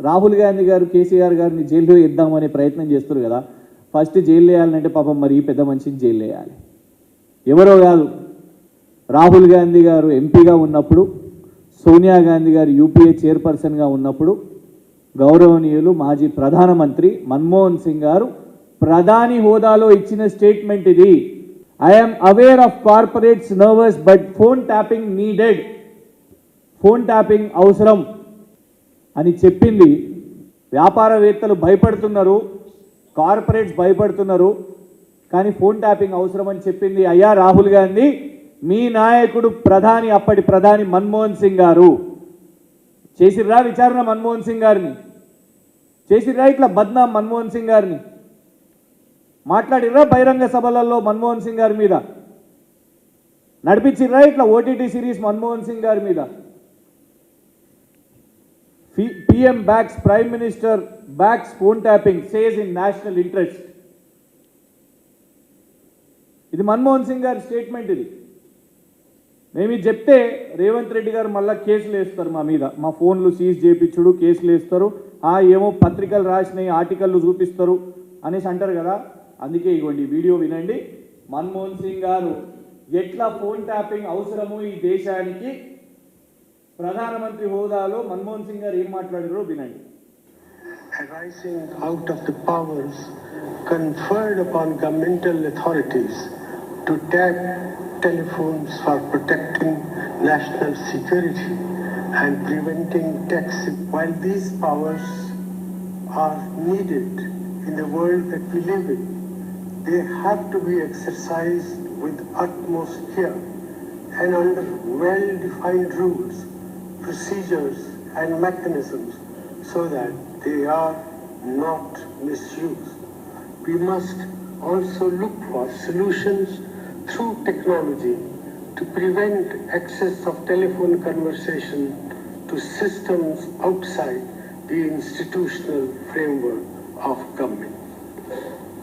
రాహుల్ గాంధీ గారు కేసీఆర్ గారిని జైల్లో ఇద్దామనే ప్రయత్నం చేస్తారు కదా. ఫస్ట్ జైలు వేయాలంటే పాపం మరి ఈ పెద్ద మనిషిని జైలు వేయాలి. ఎవరో కాదు. రాహుల్ గాంధీ గారు ఎంపీగా ఉన్నప్పుడు సోనియా గాంధీ గారు యూపీఏ చైర్పర్సన్గా ఉన్నప్పుడు గౌరవనీయులు మాజీ ప్రధానమంత్రి మన్మోహన్ సింగ్ గారు ప్రధాని హోదాలో ఇచ్చిన స్టేట్మెంట్ ఇది. I'm aware of corporates nervous but phone tapping needed phone tapping అవసరం. అని చెప్పింది. వ్యాపారవేత్తలు భయపడుతున్నారు. కార్పొరేట్స్ భయపడుతున్నారు. కానీ ఫోన్ ట్యాపింగ్ అవసరం అని చెప్పింది అయ్యా రాహుల్ గాంధీ. మీ నాయకుడు ప్రధాని అప్పటి ప్రధాని మన్మోహన్ సింగ్ గారు. చేసిర్రా విచారణ మన్మోహన్ సింగ్ గారిని? చేసిర్రా ఇట్లా బద్నాం మన్మోహన్ సింగ్ గారిని? మాట్లాడిర్రా బహిరంగ సభలలో మన్మోహన్ సింగ్ గారి మీద? నడిపించిర్రా ఇట్లా ఓటీటీ సిరీస్ మన్మోహన్ సింగ్ గారి మీద? PM backs prime minister backs phone tapping says in national interest. ఇది మన్మోహన్ సింగ్ గారి స్టేట్మెంట్ ఇది. మేము ఇది చెప్తే రేవంత్ రెడ్డి గారు మళ్ళీ కేసులు వేస్తారు మా మీద. మా ఫోన్లు సీజ్ చేయించుడు కేసులు వేస్తారు. ఆ ఏమో పత్రికలు రాసినాయి ఆర్టికల్లు చూపిస్తారు అనేసి అంటారు కదా. అందుకే ఇగోండి వీడియో వినండి. మన్మోహన్ సింగ్ గారు ఎట్లా ఫోన్ ట్యాపింగ్ అవసరము ఈ దేశానికి? ಪ್ರಧಾನಮಂತ್ರಿ ಹೋದಾಗಲೂ Manmohan arising out of the powers conferred upon governmental authorities to tap telephones for protecting national security and preventing tax. While these powers are needed in the world that we live in, they have to be exercised with utmost care and under well-defined rules procedures and mechanisms so that they are not misused. We must also look for solutions through technology to prevent access of telephone conversation to systems outside the institutional framework of government.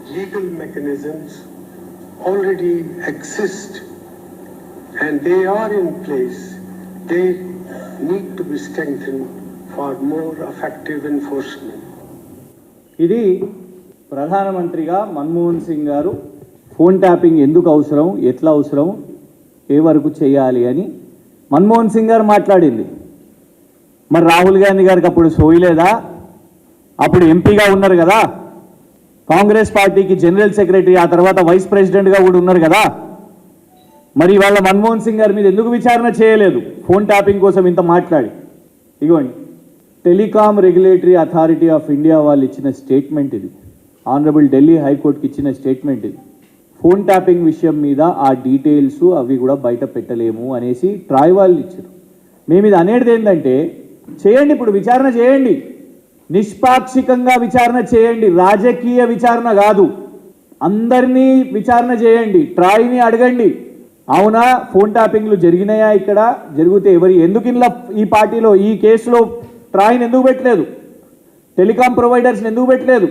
Legal mechanisms already exist and they are in place. They need to be strengthened for more effective enforcement. ఇది ప్రధానమంత్రిగా మన్మోహన్ సింగ్ గారు phone tapping ఎందుకు అవసరం ఎట్లా అవసరం ఏ వరకు చేయాలి అని మన్మోహన్ సింగ్ గారు మాట్లాడింది. మరి రాహుల్ గాంధీ గారికి అప్పుడు సోయలేదా అప్పుడు ఎంపీగా ఉన్నారు కదా. కాంగ్రెస్ పార్టీకి జనరల్ సెక్రటరీ ఆ తర్వాత వైస్ ప్రెసిడెంట్గా కూడా ఉన్నారు కదా. మరి వాళ్ళ మన్మోహన్ సింగ్ గారి మీద ఎందుకు విచారణ చేయలేదు? ఫోన్ ట్యాపింగ్ కోసం ఇంత మాట్లాడి. ఇగోండి. Telecom regulatory authority of India వాళ్ళు ఇచ్చిన స్టేట్మెంట్ ఇది. ఆనరబుల్ ఢిల్లీ హైకోర్టుకి ఇచ్చిన స్టేట్మెంట్ ఇది. ఫోన్ ట్యాపింగ్ విషయం మీద ఆ డీటెయిల్స్ అవి కూడా బయట పెట్టలేము అనేసి ట్రాయ్ వాళ్ళు ఇచ్చారు. మేము ఇది అనేది ఏంటంటే చేయండి ఇప్పుడు విచారణ చేయండి. నిష్పాక్షికంగా విచారణ చేయండి. రాజకీయ విచారణ కాదు. అందరినీ విచారణ చేయండి. ట్రాయ్ని అడగండి. అవునా? ఫోన్ ట్యాపింగ్లు జరిగినాయా ఇక్కడ? జరిగితే ఎవరి ఎందుకు ఇలా ఈ పార్టీలో ఈ కేసులో ట్రాయిని ఎందుకు పెట్టలేదు? టెలికాం ప్రొవైడర్స్ని ఎందుకు పెట్టలేదు?